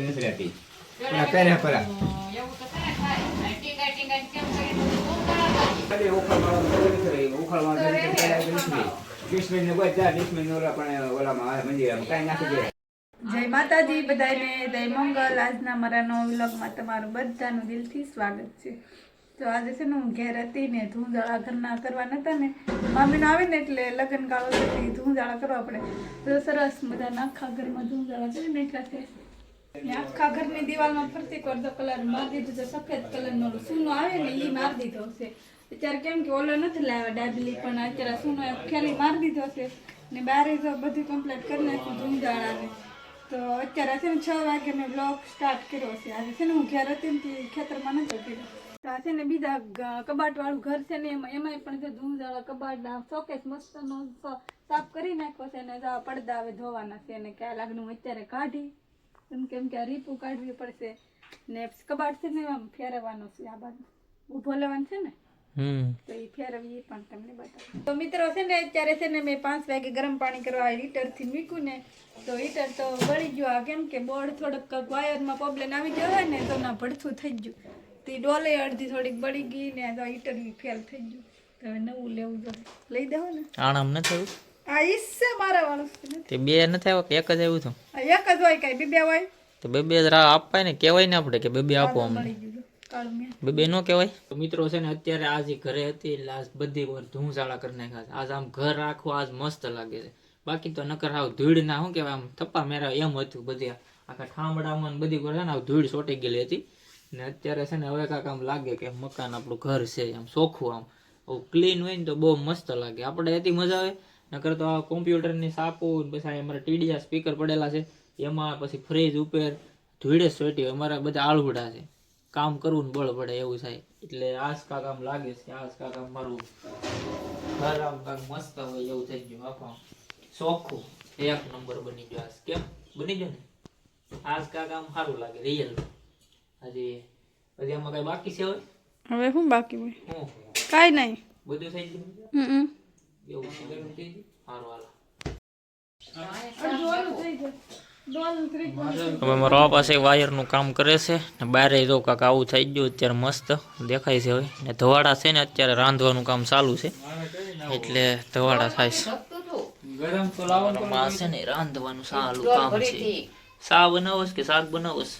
નથી રહેતી પણ નાખી દે જય માતાજી બધાને જય મંગલ. આજના મારા નો વ્લોગમાં તમારું બધાનું દિલથી સ્વાગત છે. તો આજે છે ને હું ઘેર હતી ને ધૂંધાળા ઘરના કરવા નતા ને, મામીનો આવે ને એટલે લગ્ન ગાળો ધૂંધાળા કરવા પડે. તો સરસ બધા આખા ઘરમાં ધૂંધાળા કરી નાખ્યા છે. આખા ઘરની દિવાલમાં ફરતી કર કલર મારી દીધું છે, સફેદ કલરનો સૂનો આવે ને એ મારી દીધો છે. અત્યારે કેમ કે ઓલો નથી લાવ્યા ડાબલી, પણ અત્યારે સૂનો ખેલી મારી દીધો છે. ને બારે બધું કમ્પ્લીટ કરી નાખ્યું ધૂંધાળાને તો અત્યારે છે ને છ વાગે મેં બ્લોગ સ્ટાર્ટ કર્યો છે. આજે છે ને હું ઘેર હતી ને ખેતરમાં નથી તો આ છે ને બીજા કબાટ વાળું ઘર છે ને એમાં, એમાંય પણ છે ધૂંધાળા કબાટ શોકેસ મસ્તનો સાફ કરી નાખ્યો છે ને પડદા હવે ધોવાના છે ને ક્યાં લાગનું અત્યારે કાઢી. એમ કેમ કે રીપું કાઢવી પડશે. ને કબાટ છે ને આમ ફેરવવાનો છે આ બાજુ. ઊભો લેવાનો છે ને? તો એ ફેરવી એ પણ તમને બતાવું તો મિત્રો છે ને અત્યારે છે ને મેં પાંચ વાગે ગરમ પાણી કરવા હીટરથી મૂક્યું ને તો હીટર તો બળી ગયો આ કેમ કે બોર્ડ થોડોક વાયરમાં પ્રોબ્લેમ આવી ગયો હોય ને તો ના ભડથું થઈ ગયું. તો ડોલે અડધી થોડીક બળી ગઈ ને તો હીટર ફેલ થઈ ગયું. તો હવે નવું લેવું જોઈએ. લઈ દેવું ને. આણામ ન થયું આ ઈસ છે મારા વાળું. તે બે નથી આવ્યા એક જ આવ્યું હતું? એક જ હોય કાંઈ બે હોય? તો બે બે રા આપવાય ને કહેવાય ને આપણે કે બે બે આપો અમને. બે બે નો કહેવાય? મિત્રો છે ને અત્યારે આજે ઘરે હતી એટલે આજ બધી વાર ધૂંસાળા કરી નાખ્યા છે. આજ આમ ઘર આખું આજ મસ્ત લાગે છે. બાકી તો નકર હાવ ધૂળ ના શું કહેવાય આમ થપ્પા મેરા એમ હતું બધી. આખા ઠામડામાં ને બધી છે ને આવ ધૂળ સોટી ગયેલી હતી. ને અત્યારે છે ને હવે કાંક આમ લાગે કે મકાન આપણું ઘર છે આમ ચોખ્ખું આમ. ક્લીન હોય ને તો બહુ મસ્ત લાગે. આપણે એથી મજા આવે નકર તો આ કોમ્પ્યુટરની સાપો પછી આ અમારા ટીડીયા સ્પીકર પડેલા છે એમાં પછી ફ્રીજ ઉપર ધૂળે સોટી અમારા બધા આળુડા છે. કામ કરવું ને બળ પડે એવું થાય. એટલે આજ કામ લાગે છે આજ કામ મારું ઘર આમ કાક મસ્ત હોય એવું થઈ ગયું આમ. ચોખ્ખું એક નંબર બની ગયો આસ કેમ? બની ગયો ને? આજ કામ સારું લાગે રિયલ હજી હજી આમાં કઈ બાકી છે હવે? હવે શું બાકી હોય? હું? નહીં. બધું થઈ ગયું? હમ. એવું થઈ ગયું સારું હાલો હવે મારો આ પાસે વાયરનું કામ કરે છે ને બારે જો કાંક આવું થઈ ગયું અત્યારે મસ્ત દેખાય છે હવે. ને ધવાડા છે ને અત્યારે રાંધવાનું કામ ચાલુ છે એટલે ધવાડા થાય છે. માં છે ને રાંધવાનું સારું કામ છે. શા બનાવસ કે શાક બનાવસ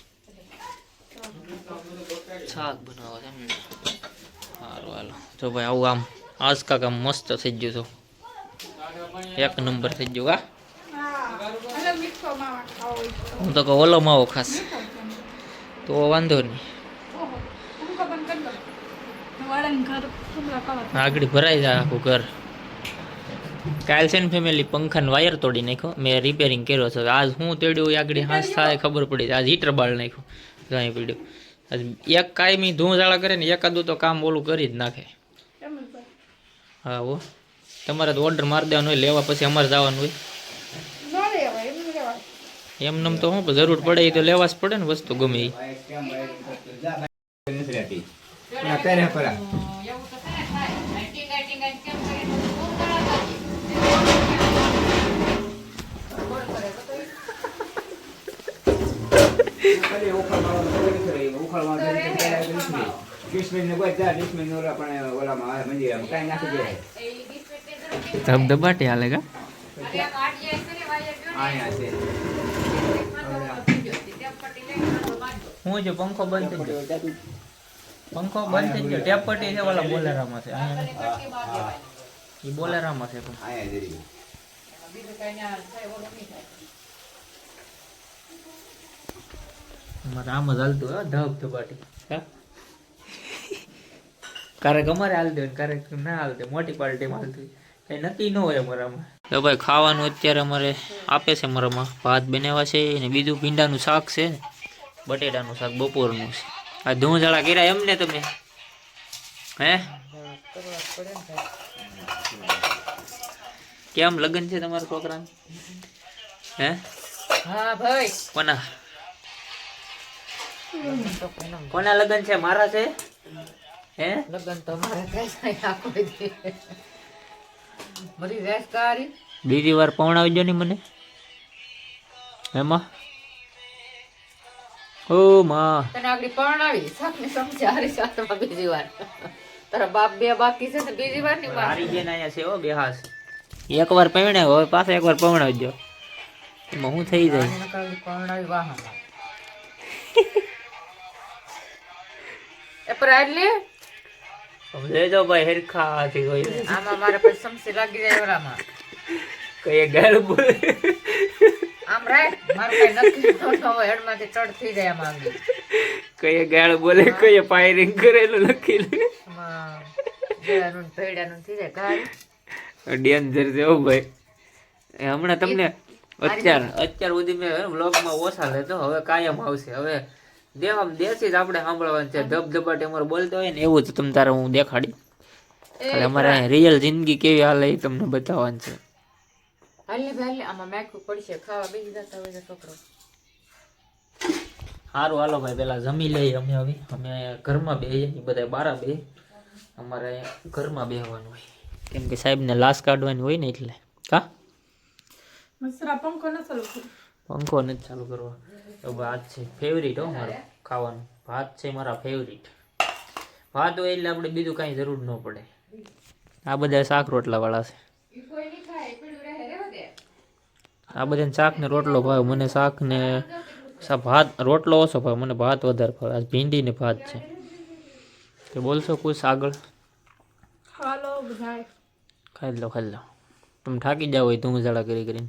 શાક બનાવો એમ ને. સારું હાલો. જો ભાઈ આવું આમ આજ કાકા મસ્ત થઈ ગયું તો. એક નંબર થઈ ગયું હા. હું તો કહું ઓલો માવો ખાસ. તો વાંધો નહીં. આગળ ભરાઈ જાય આખું ઘર. કાલ છે ને ફેમિલી પંખાનો વાયર તોડી નાખ્યો. મેં રિપેરિંગ કર્યો છે. આજ હું તેડ્યું આગળ હાંસ થાય ખબર પડી આજ હીટર બાળ નાખ્યું. કાંઈ પીડ્યું. આજ એક કાયમી ધૂંઝાળા કરે ને એકાદું તો કામ ઓલું કરી જ નાખે? હા હો તમારે તો ઓર્ડર મારી દેવાનો હોય લેવા પછી અમારે જવાનું હોય. ન એમ. નમ તો શું જરૂર પડે એ તો લેવા જ પડે ને વસ્તુ ગમે એ ભાઈ ધબધબાટી હાલે કા. હું જો પંખો બંધ થઈ ગયો. પંખો બંધ થઈ ગયો. ટેપ પટી છે ઓલા બોલેરામાં છે. એ બોલેરામાં છે. પણ અહીંયા જરી બીજું કાંઈ ના થાય ઓલું નહીં થાય અમારે આમ જ હાલતું ધબ ધબાટી. હા? ક્યારેક અમારે હાલતી હોય ને ક્યારેક ના હાલતી મોટી પાર્ટીમાં હાલતી કઈ નક્કી ન હોય અમારામાં. તો ભાઈ ખાવાનું અત્યારે અમારે આપે છે અમારામાં. ભાત બનાવ્યા છે અને બીજું ભીંડાનું શાક છે બટેટાનું શાક બપોરનું છે. આ ધૂંઝાળા કર્યા એમ ને તમે? હે? કેમ લગ્ન છે તમારા છોકરાને? હે? હા ભાઈ. કોના? કોના લગ્ન છે? મારા છે? હે? લગન તમારે મારે થાય દી. રેસ કરી. બીજી વાર પવણાવજો ને મને. એમાં ઓ માં. તને આગળ પરણાવી. સાપને સમજારી સાતમાં બીજી વાર. તારા બાપ બે બાકી છે ને બીજી વારની વાત. હારી બેન અહીંયા છે ઓ બે હાસ. એકવાર પવણાવ હવે પાછો એકવાર પવણાવજો એમાં હું થઈ જાય? કાંઈ પરણાવી વાહન. એ પર આટલે લેજો ભાઈ હેરખા થી કોઈ. આમાં મારે પછી સમસી લાગી જાય ઓલામાં. કઈ ગાળ બોલે. આમ રાખ મારે કઈ નક્કી ન હોય હેડમાંથી ચડ થઈ જાય આમાં કઈ ગાળ બોલે કઈ ફાયરિંગ કરેલું લખી લે. ગળાનું ભેડાનું થઈ જાય ગાળ. ડેન્જર છે ઓ ભાઈ. એ હમણાં તમને અત્યાર અત્યાર સુધી મેં વ્લોગમાં ઓછા લેતો હવે કાયમ આવશે. હવે દેવામ દેશી જ આપણે સાંભળવાનું છે. ધબધબાટ અમારે બોલતો હોય ને એવું જ તમ તારે હું દેખાડી. એટલે અમારે રિયલ જિંદગી કેવી હાલે એ તમને બતાવવાનું છે. હાલે ભાઈ આમાં મેકવું પડશે ખાવા બેસી જતા હોય છોકરો. સારું હાલો ભાઈ પેલા જમી લઈએ અમે હવે. અમે ઘરમાં બે બધા બારા બે. અમારે ઘરમાં બેહવાનું હોય. કેમ કે સાહેબને લાશ કાઢવાની હોય ને એટલે. કા? મસરા પંખો ન ચાલુ કરું. પંખો નથી ચાલુ કરવો. તો ભાત છે. ફેવરિટ હો મારો ખાવાનું. ભાત છે મારા ફેવરિટ ભાત હોય એટલે આપણે બીજું કાંઈ જરૂર ન પડે. આ બધા શાક રોટલાવાળા છે. આ બધાને શાક ને રોટલો ભાવે. મને શાક ને ભાત રોટલો ઓછો ભાવે. મને ભાત વધારે ભાવે. આજ ભીંડી ને ભાત છે. તો બોલશો કુછ આગળ? ખાઈ લો ખાઈ લો. તમે થાકી જાવ હોય તું ઝાડા કરી કરીને